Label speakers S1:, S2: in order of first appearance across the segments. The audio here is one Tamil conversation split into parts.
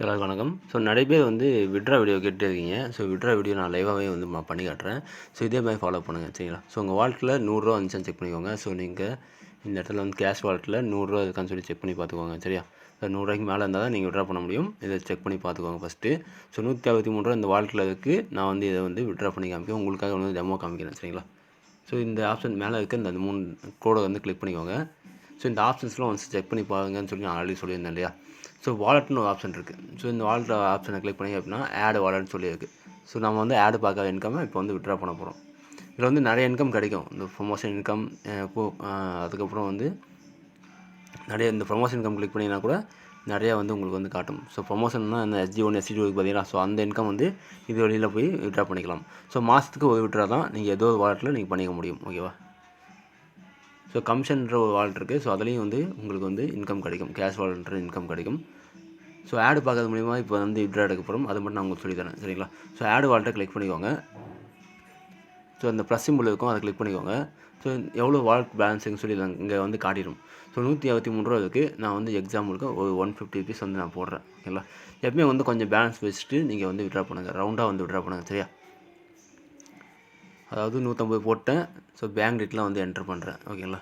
S1: ஸோ எல்லாருக்கும் வணக்கம். ஸோ நிறைய பேர் வந்து விட்ரா வீடியோ கேட்டு இருக்கீங்க. ஸோ விட்ரா வீடியோ நான் லைவாகவே வந்து நான் பண்ணி காட்டுறேன். ஸோ இதே மாதிரி ஃபாலோ பண்ணுங்கள் சரிங்களா? ஸோ உங்கள் வாழ்க்கையில் நூறுரூவா வந்துச்சான்னு செக் பண்ணிக்கோங்க. ஸோ நீங்கள் இந்த இடத்துல வந்து கேஷ் வாலெட்டில் நூறுரூவா இருக்கான்னு சொல்லி செக் பண்ணி பார்த்துக்கோங்க சரியா? ஸோ நூறுரூவாய்க்கு மேலே இருந்தால் தான் நீங்கள் விட்ரா பண்ண முடியும். இதை செக் பண்ணி பார்த்துக்கோங்க ஃபஸ்ட்டு ஸோ நூற்றி அறுபத்தி மூணு ரூபா இந்த வாலெட்டில் இருக்குது நான் வந்து இதை வந்து விட்ரா பண்ணி காமிக்கிறேன். உங்களுக்காக வந்து டெமோ காமிக்கிறேன் சரிங்களா? ஸோ இந்த ஆப்ஷன் மேலே இருக்க இந்த மூணு கோடை வந்து கிளிக் பண்ணிக்கோங்க. ஸோ இந்த ஆப்ஷன்ஸ்லாம் வந்து செக் பண்ணி பாருங்கன்னு சொல்லி நான் ஆல்ரெடி சொல்லியிருந்தேன் இல்லையா? ஸோ வாலெட்னு ஒரு ஆப்ஷன் இருக்குது ஸோ இந்த வாலெட் ஆப்ஷனை கிளிக் பண்ணி அப்படின்னா ஆட் வாலெட்னு சொல்லியிருக்கு. ஸோ நம்ம வந்து ஆடு பார்க்காத இன்கம்மை இப்போ வந்து விட்ரா பண்ண போகிறோம் இதில் வந்து நிறைய இன்கம் கிடைக்கும். இந்த ப்ரொமோஷன் இன்கம் அதுக்கப்புறம் வந்து நிறைய இந்த ப்ரொமோஷன் இன்கம் கிளிக் பண்ணிங்கன்னா கூட நிறையா வந்து உங்களுக்கு வந்து காட்டும். ஸோ ப்ரொமோஷன்னா இந்த எஸ்ஜி ஒன் எஸ்ஜி டூக்கு பார்த்தீங்கன்னா ஸோ அந்த இன்கம் வந்து இது வழியில் போய் விட்ரா பண்ணிக்கலாம். ஸோ மாதத்துக்கு ஒரு விட்ரா தான் நீங்கள் ஏதோ ஒரு வாலெட்டில் நீங்கள் பண்ணிக்க முடியும். ஓகேவா ஸோ கமிஷன்ற ஒரு வால்ட் இருக்குது ஸோ அதுலேயும் வந்து உங்களுக்கு வந்து இன்கம் கிடைக்கும். கேஷ் வால்ட்ன்ற இன்கம் கிடைக்கும். ஸோ ஆடு பார்க்கறது மூலிமா இப்போ வந்து விட்ரா எடுக்க போகிறோம் அது மட்டும் நான் உங்களுக்கு சொல்லித்தரேன் சரிங்களா? ஸோ ஆடு வால்ட்டை கிளிக் பண்ணிக்கோங்க. ஸோ அந்த ப்ளஸ் சிம்பிள் இருக்கும். அதை கிளிக் பண்ணிக்கோங்க. ஸோ எவ்வளோ வால்ட் பேலன்ஸுன்னு சொல்லி இங்கே வந்து காட்டிடும். ஸோ நூற்றி இருபத்தி மூணு ரூபா இருக்குது நான் வந்து எக்ஸாம்பிளுக்கு ஒரு ஒன் ஃபிஃப்டி ருபீஸ் வந்து நான் போடுறேன். ஓகேங்களா எப்பவுமே வந்து கொஞ்சம் பேலன்ஸ் வச்சுட்டு நீங்கள் வந்து விட்ரா பண்ணுங்கள் ரவுண்டாக வந்து விட்ரா பண்ணுங்கள் சரியா? அதாவது நூற்றம்பது போட்டேன். ஸோ பேங்க் டீட்டெலாம் வந்து என்ட்ரு பண்ணுறேன் ஓகேங்களா?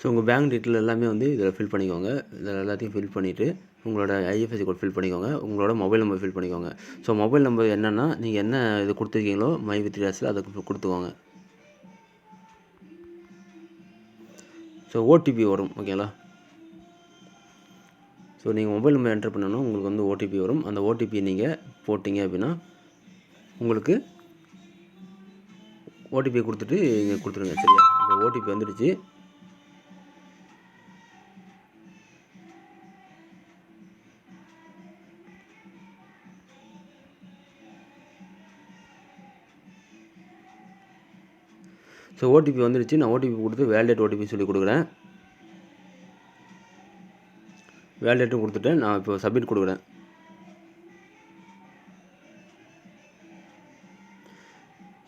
S1: ஸோ உங்கள் பேங்க் டீட்டெயில் எல்லாமே வந்து இதில் ஃபில் பண்ணிக்கோங்க. இதில் எல்லாத்தையும் ஃபில் பண்ணிவிட்டு உங்களோட ஐஎஃப்எஸ்சி கோட் ஃபில் பண்ணிக்கோங்க. உங்களோட மொபைல் நம்பர் ஃபில் பண்ணிக்கோங்க. ஸோ மொபைல் நம்பர் என்னென்னா நீங்கள் என்ன இது கொடுத்துருக்கீங்களோ மை வித் ரேஸில் அதை கொடுத்துக்கோங்க ஸோ ஓடிபி வரும் ஓகேங்களா ஸோ நீங்கள் மொபைல் நம்பர் என்டர் பண்ணணும் உங்களுக்கு வந்து ஓடிபி வரும். அந்த ஓடிபி நீங்கள் போட்டிங்க அப்படின்னா உங்களுக்கு ஓடிபி கொடுத்துட்டு இங்கே கொடுத்துருங்க சரியா? இப்போ ஓடிபி வந்துடுச்சு. ஸோ ஓடிபி வந்துடுச்சு நான் ஓடிபி கொடுத்து வேலிடேட் ஓடிபி சொல்லி கொடுக்குறேன். வேலிடேட்டும் கொடுத்துட்டேன் நான் இப்போ சப்மிட் கொடுக்குறேன்.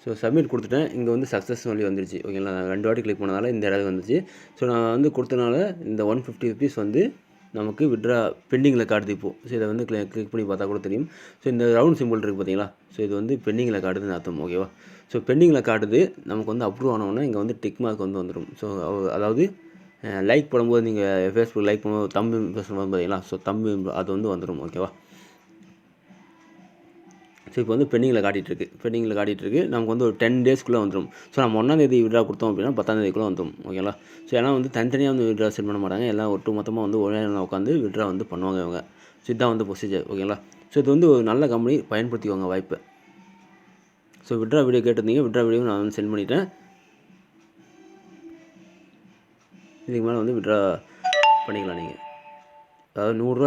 S1: ஸோ சப்மிட் கொடுத்துட்டேன் இங்கே வந்து சக்ஸஸ் சொல்லி வந்துருச்சு. ஓகேங்களா நான் ரெண்டு வாட்டி கிளிக் பண்ணதால் இந்த இடம் வந்துச்சு. ஸோ நான் வந்து கொடுத்தனால இந்த ஒன் ஃபிஃப்டி ருபீஸ் வந்து நமக்கு விட்ரா பெண்டிங்கில் காட்டுது இப்போது ஸோ இதை வந்து கிளிக் பண்ணி பார்த்தா கூட தெரியும் ஸோ இந்த ரவுண்ட் சிம்பிள் இருக்குது பார்த்தீங்களா ஸோ இது வந்து பெண்டிங்கில் காட்டுதுன்னு அர்த்தம் ஓகேவா ஸோ பெண்டிங்கில் காட்டுது நமக்கு வந்து அப்ரூவ் ஆனவுடனே இங்கே வந்து டிக் மார்க் வந்து வந்துடும் ஸோ அதாவது லைக் பண்ணும்போது நீங்கள் ஃபேஸ்புக் லைக் பண்ணும்போது தம்பி பேசும்போது பார்த்தீங்களா ஸோ தம்பி அது வந்து வந்துடும் ஓகேவா ஸோ இப்போ வந்து பெண்டிங்கில் காட்டிகிட்ருக்கு. பெண்டிங்கில் காட்டிகிட்ருக்கு. நமக்கு வந்து ஒரு டென் டேஸ்க்குள்ளே வந்துடும் ஸோ நம்ம ஒன்றாந்தேதி விட்ரா கொடுத்தோம் அப்படின்னா பத்தாந்தேதிக்குள்ளே வந்துடும் ஓகேங்களா ஸோ ஏன்னா வந்து தனித்தனியாக வந்து விட்ரா சென்ட் பண்ண மாட்டாங்க. எல்லாம் ஒட்டு மொத்தமாக வந்து ஒரே நாள் உட்காந்து விட்ரா வந்து பண்ணுவாங்க இவங்க. ஸோ இதுதான் வந்து ப்ரொசீஜர் ஓகேங்களா ஸோ இது வந்து ஒரு நல்ல கம்பெனி பயன்படுத்திக்கோங்க வாய்ப்பை. ஸோ விட்ரா வீடியோ கேட்டிருந்தீங்க. விட்ரா வீடியோ நான் வந்து சென்ட் பண்ணிட்டேன். இதுக்கு மேலே வந்து விட்ரா பண்ணிக்கலாம் நீங்கள் அதாவது நூறுரூவா